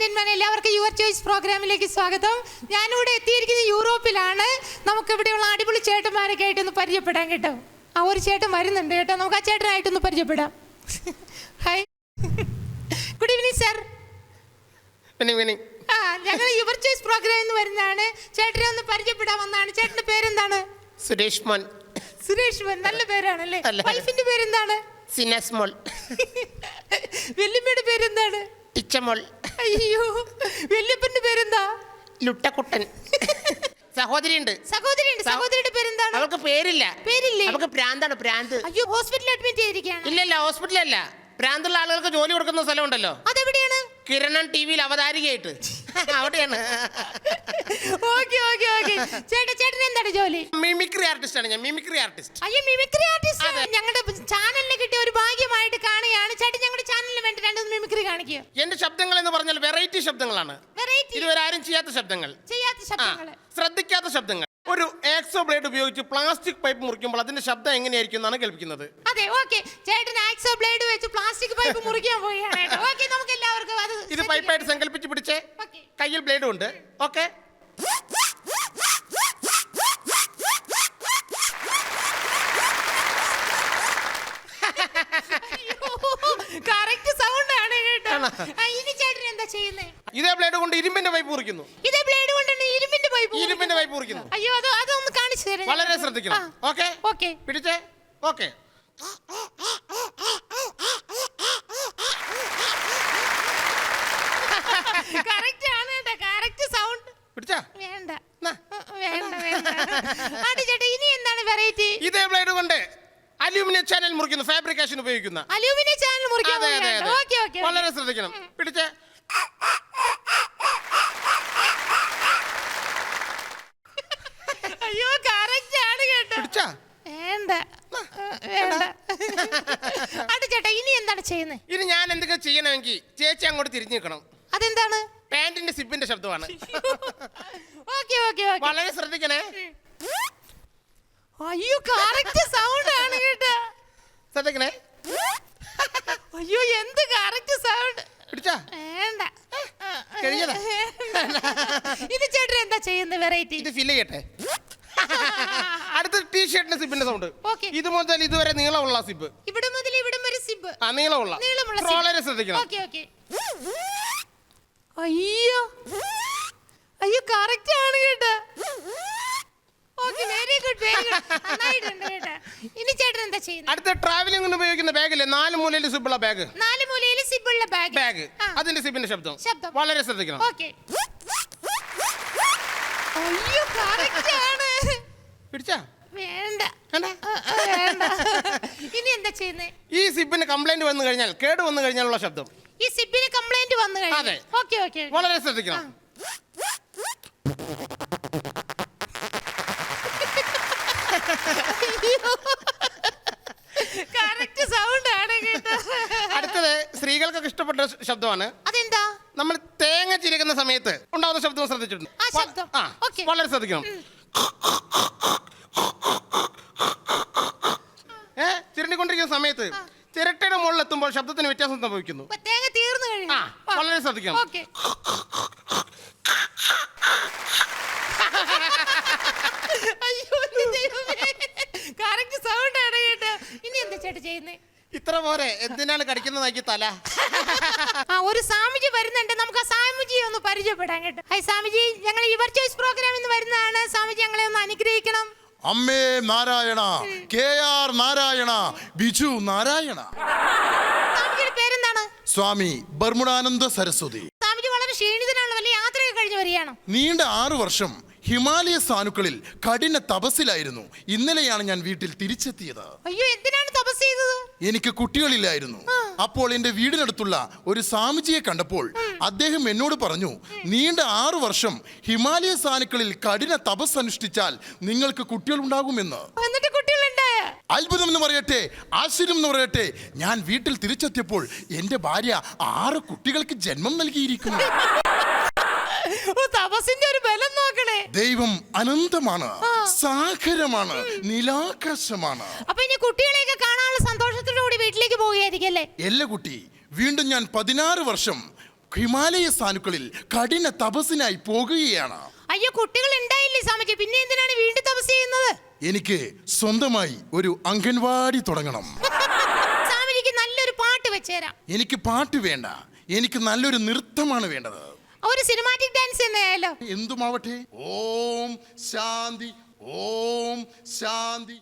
Gentleman എല്ലാവർക്കും your choice പ്രോഗ്രാമിലേക്ക് സ്വാഗതം. ഞാനിവിടെ എത്തിയിരിക്കുന്നത് യൂറോപ്പിലാണ്. നമുക്ക് ഇവിടെയുള്ള അടിപൊളി ചേട്ടന്മാരൊക്കെ ആയിട്ടൊന്ന് പരിചയപ്പെടാൻ കേട്ടോ. ആ ഒരു ചേട്ടൻ വരുന്നുണ്ട് കേട്ടോ. നമുക്ക് ആ ചേട്ടനായിട്ടൊന്ന് പരിചയപ്പെടാം. ഹായ് ഗുഡ് ഈവനിങ് സർ ആ ഞങ്ങൾ യുവർ ചോയ്സ് പ്രോഗ്രാമിൽ നിന്ന് വരുന്നതാണ്. ചേട്ടനെ ഒന്ന് പരിചയപ്പെടാൻ വന്നതാണ്. ചേട്ടന്റെ പേരെന്താണ്? സുരേഷ് മോൻ. സുരേഷ് മോൻ നല്ല പേരാണല്ലേ? വൈഫിന്റെ വൈഫിന്റെ പേരെന്താണ്? സിനസ് മോൾ. വെല്ലുമ്മയുടെ പേരെന്താണ്? ഇച്ചമോൾ. അയ്യോ വല്യപ്പന്റെ പേരെന്താ? ലുട്ടക്കുട്ടൻ. സഹോദരിയുണ്ട്. സഹോദരിയുണ്ട്. സഹോദരിയുടെ പേരെന്താണ്? അവൾക്ക് പേരില്ല. പേരില്ലേ? അവൾക്ക് പ്രാന്താണ് പ്രാന്ത്. അയ്യോ ഹോസ്പിറ്റലിൽ അഡ്മിറ്റ് ചെയ്തിരിക്കുകയാണ് ഇല്ലല്ല ഹോസ്പിറ്റലല്ല പ്രാന്തുള്ള ആളുകൾക്ക് ജോലി കൊടുക്കുന്ന സ്ഥലമുണ്ടല്ലോ. അതെവിടെയാണ്? കിരണൻ ടി വിയിൽ അവതാരികയായിട്ട്. അവിടെയാണ്. Okay okay okay. ചേട്ടാ ചേട്ടൻ എന്താണ് ജോലി? മിമിക്രി ആർട്ടിസ്റ്റ് ആണ് ഞാൻ മിമിക്രി ആർട്ടിസ്റ്റ്. അയ്യോ മിമിക്രി ആർട്ടിസ്റ്റ്? ഞങ്ങളുടെ ചാനലിനെ കിട്ടിയ ഒരു ഭാഗ്യമായിട്ട് കാണുകയാണ്. ചേട്ടൻ ഞങ്ങളുടെ ചാനലിന് മിമിക്രി കാണിക്കുക എന്റെ ശബ്ദങ്ങൾ എന്ന് പറഞ്ഞാൽ വെറൈറ്റി ശബ്ദങ്ങളാണ്. വെറൈറ്റി ഇതുവരെ ആരും ചെയ്യാത്ത ശബ്ദങ്ങൾ. ചെയ്യാത്ത ശബ്ദങ്ങൾ ശ്രദ്ധിക്കാത്ത ശബ്ദങ്ങൾ. ഒരു ആക്സോ ബ്ലേഡ് ഉപയോഗിച്ച് പ്ലാസ്റ്റിക് പൈപ്പ് മുറിക്കുമ്പോൾ അതിന്റെ ശബ്ദം എങ്ങനെയായിരിക്കും എന്നാണ് കേൾപ്പിക്കുന്നത്. അതെ ഓക്കെ ചേട്ടൻ ആക്സോ ബ്ലേഡ് വെച്ച് പ്ലാസ്റ്റിക് പൈപ്പ് മുറിക്കാൻ പോവുകയാണ്. ഓക്കെ നമുക്ക് എല്ലാവർക്കും അത് ഇത് പൈപ്പായിട്ട് സങ്കല്പിച്ച് പിടിച്ചേ. ഓക്കേ കയ്യിൽ ബ്ലേഡും ഉണ്ട്. ഓക്കെ കറക്റ്റ് സൗണ്ട് ആണ് ഇനി ചേട്ടൻ എന്താ ചെയ്യുന്നേ? ഇതേ ബ്ലേഡ് കൊണ്ട് ഇരുമ്പിന്റെ പൈപ്പ് മുറിക്കുന്നു. ഇതേ ബ്ലേഡ് കൊണ്ടാണ് ഇരുമ്പിന്റെ പൈപ്പ് ഇരുമ്പിന്റെ പൈപ്പ് മുറിക്കുന്നു. അയ്യോ അത് അതൊന്ന് കാണിച്ചു തരാം വളരെ ശ്രദ്ധിക്കണം. ഓക്കെ ഓക്കെ പിടിച്ചേ? ഓക്കെ കറക്റ്റ് ആണ് കേട്ടോ. കറക്റ്റ് സൗണ്ട് പിടിച്ചാ? വേണ്ട. വേണ്ട വേണ്ട. ചേട്ടാ ഇനി എന്താണ് വെറൈറ്റി ഇതേ അലൂമിനിയം ചാനൽ മുറിക്കുന്നു ഫാബ്രിക്കേഷൻ ഉപയോഗിക്കുന്ന. അലൂമിനിയം ചാനൽ മുറിക്കാൻ അതെ അതെ അതെ. ഓക്കെ ഓക്കെ വളരെ ശ്രദ്ധിക്കണം. പിടിച്ചേ. അയ്യോ കറക്റ്റ് ആണ് കേട്ടോ. പിടിച്ചാ? വേണ്ട. വേണ്ട. ചേട്ടാ. ഇനി എന്താണ് ചെയ്യുന്നത് ഇനി ഞാൻ എന്തൊക്കെ ചെയ്യണമെങ്കിൽ ചേച്ചി അങ്ങോട്ട് തിരിഞ്ഞു നിൽക്കണം. അതെന്താണ്? പാന്റിന്റെ സിബിന്റെ ശബ്ദമാണ്. Okay okay okay. വളരെ ശ്രദ്ധിക്കണേ. അയ്യോ കറക്റ്റ് സൗണ്ട് ആണ് കേട്ടോ. ശ്രദ്ധിക്കണേ അയ്യോ എന്ത് കറക്റ്റ് സൗണ്ട് പിടിച്ചാ? വേണ്ട. കഴിഞ്ഞതാ? ഇത് ചേട്ടൻ എന്താ ചെയ്യുന്നത് വെറൈറ്റി ഇത് ഫില്ല് ചെയ്യട്ടെ. അടുത്ത ടീഷർട്ടിന്റെ സിബിന്റെ സൗണ്ട്. ഇത് മുതൽ ഇതുവരെ നീളമുള്ള സിബ് ഇവിടെ മുതൽ ഇവിടം വരെ സിബ് ആ നീളമുള്ള. നീളമുള്ള വളരെ ശ്രദ്ധിക്കണം. ഓക്കേ ഓക്കേ അയ്യോ. അയ്യോ കറക്റ്റ് ആണ് കേട്ടോ okay very good very good നന്നായിട്ടുണ്ട് കേട്ടോ. ഇനി ചേട്ടൻ എന്താ ചെയ്യുന്നത് അടുത്ത ട്രാവലിംഗിന് ഉപയോഗിക്കുന്ന ബാഗില്ലേ നാല് മൂലയിൽ സിബുള്ള ബാഗ് നാല് മൂലയിൽ സിബുള്ള ബാഗ് ബാഗ് അതിന്റെ സിബിന്റെ ശബ്ദം. ശബ്ദം. വളരെ ശ്രദ്ധിക്കണം. ഓക്കെ. അയ്യോ കറക്റ്റ് ആണ്. പിടിച്ചാ? വേണ്ട. കണ്ടേ? ആ, ആ, വേണ്ട. ഇനി എന്താ ചെയ്യുന്നേ? ഈ സിബിന് കംപ്ലൈന്റ് വന്നു കഴിഞ്ഞാൽ കേട് വന്നു കഴിഞ്ഞാലുള്ള ശബ്ദം. ഈ സിബിന് കംപ്ലൈന്റ് വന്നു കഴിഞ്ഞു. അതെ. ഓക്കെ ഓക്കെ വളരെ ശ്രദ്ധിക്കണം. കറക്റ്റ് സൗണ്ട് ആണ് കേട്ടോ. അടുത്തത് സ്ത്രീകൾക്കൊക്കെ ഇഷ്ടപ്പെട്ട ശബ്ദമാണ്. അതെന്താ? നമ്മൾ തേങ്ങ ചിരകുന്ന സമയത്ത് ഉണ്ടാവുന്ന ശബ്ദം ശ്രദ്ധിച്ചിട്ടുണ്ട്. ആ വ- ശബ്ദം. ആ Okay. വളരെ ശ്രദ്ധിക്കണം. ഏ ചിരണ്ടിക്കൊണ്ടിരിക്കുന്ന സമയത്ത് ചിരട്ടയുടെ മുകളിൽ എത്തുമ്പോൾ ശബ്ദത്തിന് വ്യത്യാസം സംഭവിക്കുന്നു. ഇപ്പൊ തേങ്ങ തീർന്നു കഴിഞ്ഞു. ആ വളരെ ശ്രദ്ധിക്കണം. ഓക്കെ അയ്യോ കറക്റ്റ് സൗണ്ട് ആണ് കേട്ടോ ഇനി എന്താ ചേട്ടാ ചെയ്യുന്നേ ഇത്ര പോരെ. എന്തിനാണ് കടിക്കുന്നതാക്കി തല. ആ ഒരു സ്വാമിജി വരുന്നുണ്ട്. നമുക്ക് ആ സ്വാമിജിയെ ഒന്ന് പരിചയപ്പെടാൻ കേട്ടോ. ഹൈ സ്വാമിജി ഞങ്ങൾ യുവർ ചോയ്സ് പ്രോഗ്രാമിൽ നിന്ന് വരുന്നതാണ്. സ്വാമിജി ഞങ്ങളെ ഒന്ന് അനുഗ്രഹിക്കണം. അമ്മേ നാരായണ കെ ആർ നാരായണ ബിജു നാരായണ. സ്വാമിജിയുടെ പേരെന്താണ്? സ്വാമി ബർമുടാനന്ദ സരസ്വതി. സ്വാമിജി വളരെ ക്ഷീണിതനാണ്. വലിയ യാത്രയൊക്കെ കഴിഞ്ഞ് വരികയാണ്? നീണ്ട ആറു വർഷം ഹിമാലയ സാനുക്കളിൽ കഠിന തപസ്സിലായിരുന്നു. ഇന്നലെയാണ് ഞാൻ വീട്ടിൽ തിരിച്ചെത്തിയത്. അയ്യോ എന്തിനാണ് തപസ് ചെയ്തത്? എനിക്ക് കുട്ടികളില്ലായിരുന്നു. അപ്പോൾ എന്റെ വീടിനടുത്തുള്ള ഒരു സ്വാമിജിയെ കണ്ടപ്പോൾ അദ്ദേഹം എന്നോട് പറഞ്ഞു നീണ്ട ആറു വർഷം ഹിമാലയ സാനുക്കളിൽ കഠിന തപസ് അനുഷ്ഠിച്ചാൽ നിങ്ങൾക്ക് കുട്ടികൾ ഉണ്ടാകുമെന്ന്. അത്ഭുതം എന്ന് പറയട്ടെ ആശ്ചര്യം എന്ന് പറയട്ടെ ഞാൻ വീട്ടിൽ തിരിച്ചെത്തിയപ്പോൾ എന്റെ ഭാര്യ ആറ് കുട്ടികൾക്ക് ജന്മം നൽകിയിരിക്കുന്നു. തപസിന്റെ ഒരു ദൈവം അനന്തമാണ് സാഗരമാണ് നിലാകാശമാണ്. അപ്പൊ ഇനി കുട്ടികളെയൊക്കെ കാണാനുള്ള സന്തോഷത്തോടുകൂടി വീട്ടിലേക്ക് പോവുകയായിരിക്കും അല്ലേ? എല്ല കുട്ടി വീണ്ടും ഞാൻ പതിനാറ് വർഷം ഹിമാലയ സാനുക്കളിൽ കഠിന തപസ്സിനായി പോകുകയാണ്. അയ്യോ കുട്ടികൾ ഉണ്ടായില്ലേ സ്വാമിജി? പിന്നെ എന്തിനാണ് വീണ്ടും തപസ് ചെയ്യുന്നത്? എനിക്ക് സ്വന്തമായി ഒരു അംഗൻവാടി തുടങ്ങണം. സ്വാമിജിക്ക് നല്ലൊരു പാട്ട് വെച്ചേരാം എനിക്ക് പാട്ട് വേണ്ട. എനിക്ക് നല്ലൊരു നൃത്തമാണ് വേണ്ടത്. ഒരു സിനിമാറ്റിക് ഡാൻസ് തന്നെയല്ലോ എന്തുമാവട്ടെ? ഓം ശാന്തി ഓം ശാന്തി.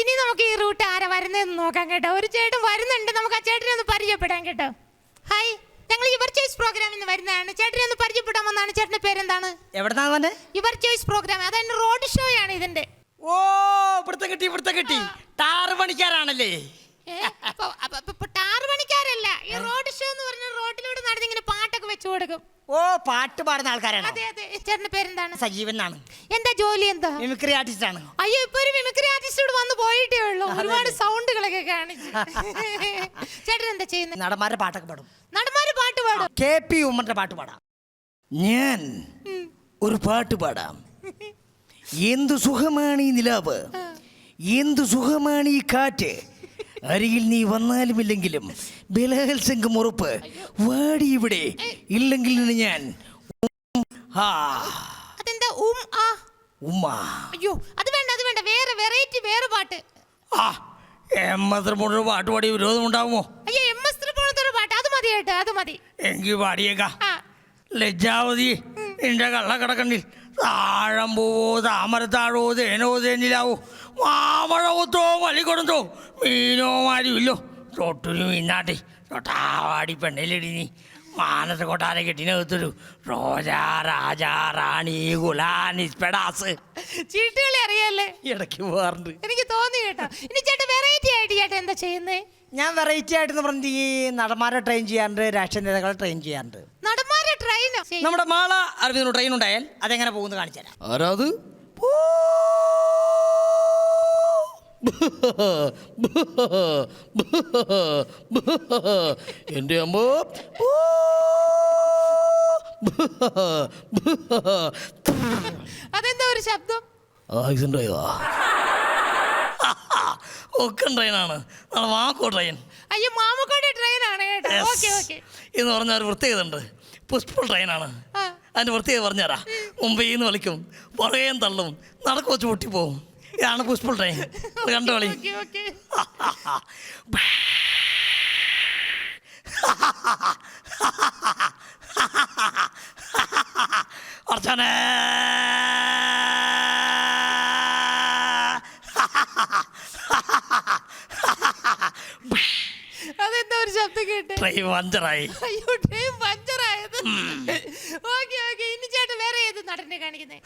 ഇനി നമുക്ക് ഈ റൂട്ട് ആരാ വരുന്നതെന്ന് നോക്കാം കേട്ടോ. ഒരു ചേട്ടൻ വരുന്നുണ്ട്. നമുക്ക് ആ ചേട്ടനെ ഒന്ന് പരിചയപ്പെടാം കേട്ടോ. ഹായ് ഞങ്ങൾ യുവർ ചോയ്സ് പ്രോഗ്രാമിൽ നിന്ന് വരുന്നതാണ്. ചേട്ടനെ ഒന്ന് പരിചയപ്പെടാൻ വന്നാണ് ചേട്ടന്റെ പേരെന്താണ്? എവിടെന്നാ വന്നെ? യുവർ ചോയ്സ് പ്രോഗ്രാം അതായത് റോഡ് ഷോ ആണ് ഇതിന്റെ. ഓ ഇവിടുത്തെ കിട്ടി ഇവിടുത്തെ കിട്ടി. ടാറ് പണിക്കാരാണല്ലേ? ടാറ് പണിക്കാരല്ല. ഈ റോഡ് ഷോ എന്ന് പറഞ്ഞ റോഡിലൂടെ നടന്ന് ഇങ്ങനെ പാട്ടൊക്കെ വെച്ചു കൊടുക്കും. ഓ പാട്ട് പാടുന്ന ആൾക്കാരാണ്? അതെ അതെ. ചേട്ടന്റെ പേരെന്താണ്? സജീവൻ എന്നാണ്. എന്താ ജോലി എന്താ? മിമിക്രി ആർട്ടിസ്റ്റ് ആണ്. അയ്യോ ഇപ്പൊ ഒരു മിമിക്രി ആർട്ടിസ്റ്റോട് വന്ന് പോയിട്ടേ ഉള്ളൂ. ഒരുപാട് സൗണ്ടുകളൊക്കെ കാണിച്ചു. ചേട്ടൻ എന്താ ചെയ്യുന്നത് നടന്മാരുടെ പാട്ടൊക്കെ പാടും. നടന്മാര് പാട്ട് പാടും. കെ പി ഉമ്മന്റെ പാട്ട് പാടാം. ഞാൻ ഒരു പാട്ട് പാടാം. എന്തു സുഖമാണ് ഈ നിലാവ്? എന്തു സുഖമാണ് ഈ കാറ്റ്? അരികിൽ നീ വന്നാലും ഇല്ലെങ്കിലും ബലഹത്സംഗം ഉറപ്പ്. വാടി ഇവിടെ. ഇല്ലെങ്കിൽ ഞാൻ അതെന്താ ഉം ആ? ഉമ്മ. അയ്യോ അത് വേണ്ട അത് വേണ്ട. വേറെ വെറൈറ്റി വേറെ പാട്ട്. ആ എമ്മത്ര മുഴുവൻ പാട്ട് പാടി വിരോധം ഉണ്ടാവുമോ അയ്യോ എം എസ് ത്രിപുണത്തൊരു പാട്ട്. അത് മതി കേട്ടോ അത് മതി. എങ്കിൽ പാടിയേക്കാം. ആ. ലജ്ജാവതി നിന്റെ കള്ളക്കടക്കണ്ടിൽ താഴം പോവോ താമരത്താഴോ തേനോ തേനിലാവോ? മാമഴവത്തോ മലിക്കൊടുത്തോ മീനോ മീനോമാരുമില്ലോ തൊട്ടൊരു മീനാട്ടി. തൊട്ടാവാടി പെണ്ണിലിടി നീ. മാനസ കൊട്ടാര കെട്ടിനകത്തൊരു റോജാ രാജാ റാണി ഗുലാനിസ്പെടാസ് ചീട്ടുകളി അറിയാല്ലേ? ഇടയ്ക്ക് പോകാറുണ്ട്. എനിക്ക് തോന്നി കേട്ടോ. ഇനി ചേട്ടൻ വെറൈറ്റി ആയിട്ട് ചേട്ടൻ എന്താ ചെയ്യുന്നേ? ഞാൻ വെറൈറ്റി ആയിട്ട് പറഞ്ഞ ഈ നടന്മാരെ ട്രെയിൻ ചെയ്യാറുണ്ട് രാഷ്ട്രീയ നേതാക്കളെ ട്രെയിൻ ചെയ്യാറുണ്ട്. നടന്മാരെ ട്രെയിൻ നമ്മുടെ മാള അരവിന്ദന് ട്രെയിൻ ഉണ്ടായാൽ അതെങ്ങനെ പോകുന്നു കാണിച്ചു തരാം. ആരാത്? എന്റെ അമ്മ. അതെന്താ ഒരു ശബ്ദം? ആക്സിഡന്റ് ആയതാ ഒക്കെ ട്രെയിനാണ് നാളെ വാക്കോ ട്രെയിൻ അയ്യോ മാമക്കോടെ ഓക്കെ എന്ന് പറഞ്ഞാൽ ഒരു പ്രത്യേകത ഉണ്ട്. പുഷ്പ ട്രെയിനാണ് ആണ്. അതിന്റെ പ്രത്യേകത പറഞ്ഞുതരാം. മുംബൈയിൽ നിന്ന് വലിക്കും പുറകേം തള്ളും. നടക്കുവച്ച് പൊട്ടിപ്പോവും. ഇതാണ് പുഷ്പൾ ട്രെയിൻ കണ്ടോളി അർച്ചന. അതെന്താ ഒരു ശബ്ദം കേട്ടെ? ട്രെയിൻ പഞ്ചറായി. അയ്യോ ട്രെയിൻ പഞ്ചറായത്. ഓക്കെ ഓക്കെ ഇനി ചേട്ടൻ വേറെ ഏത് നടനെ കാണിക്കുന്നേ?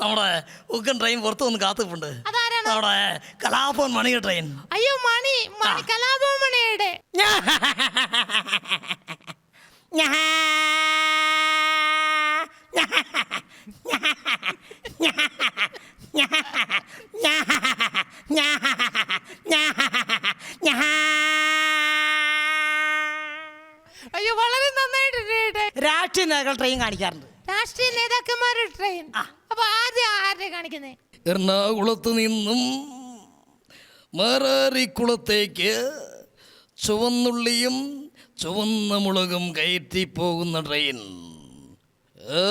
നമ്മുടെ ഉക്കൻ ട്രെയിൻ പുറത്തു വന്ന് കാത്തുപ്പുണ്ട് അതാരാണ്? നമ്മുടെ കലാഭവൻ മണിക ട്രെയിൻ അയ്യോ മണി മണി കലാഭവമണിയുടെ അയ്യോ വളരെ നന്നായിട്ടുണ്ട് ചേട്ടാ. രാഷ്ട്രീയ നേതാക്കൾ ട്രെയിൻ കാണിക്കാറുണ്ട്. രാഷ്ട്രീയ നേതാക്കന്മാരുടെ ട്രെയിൻ അപ്പൊ ആദ്യം ആരെ കാണിക്കുന്നേ? എറണാകുളത്ത് നിന്നും മാറാരിക്കുളത്തേക്ക് ചുവന്നുള്ളിയും ചുവന്ന മുളകും കയറ്റി പോകുന്ന ട്രെയിൻ ഏ.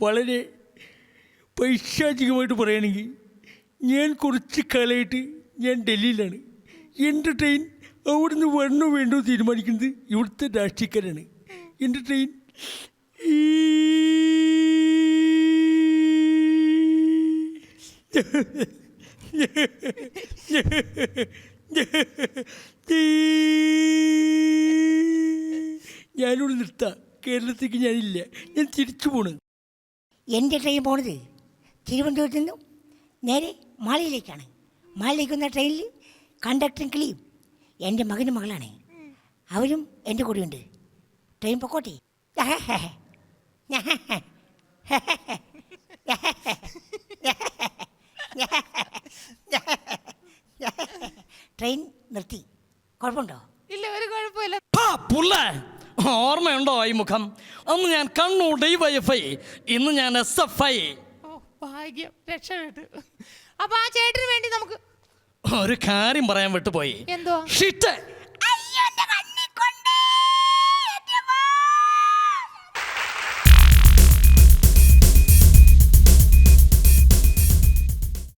വളരെ പൈശാചികമായിട്ട് പറയുകയാണെങ്കിൽ ഞാൻ കുറച്ച് കാലമായിട്ട് ഞാൻ ഡൽഹിയിലാണ്. എന്റെ ട്രെയിൻ അവിടുന്ന് വരണോ വേണ്ടോ തീരുമാനിക്കുന്നത് ഇവിടുത്തെ രാഷ്ട്രീയക്കാരാണ്. എന്റെ ട്രെയിൻ ഈ ഞാനിവിടെ നിർത്താം. കേരളത്തേക്ക് ഞാനില്ല. ഞാൻ തിരിച്ചു പോണ്. എന്റെ ട്രെയിൻ പോണത് തിരുവനന്തപുരത്ത് നിന്നും നേരെ മാളിയിലേക്കാണ്. മാളിലേക്ക് വന്ന ട്രെയിനിൽ കണ്ടക്ടറും കിളിയും എന്റെ മകനും മകളാണ്. അവരും എന്റെ കൂടെയുണ്ട്. ട്രെയിൻ പൊക്കോട്ടെ. ട്രെയിൻ നിർത്തി. കുഴപ്പമുണ്ടോ? ഇല്ല ഒരു കുഴപ്പമില്ല! പുല്ല ഓർമ്മയുണ്ടോ ഈ മുഖം? അന്ന് ഞാൻ കണ്ണൂർ വൈഫൈ ഇന്ന് ഞാൻ എസ് എഫ് ഐ ഭാഗ്യം. രക്ഷപ്പെട്ടു. അപ്പൊ ആ ചേട്ടന് വേണ്ടി നമുക്ക് ഒരു കാര്യം പറയാൻ വിട്ടുപോയി. എന്തോ ഷിറ്റ്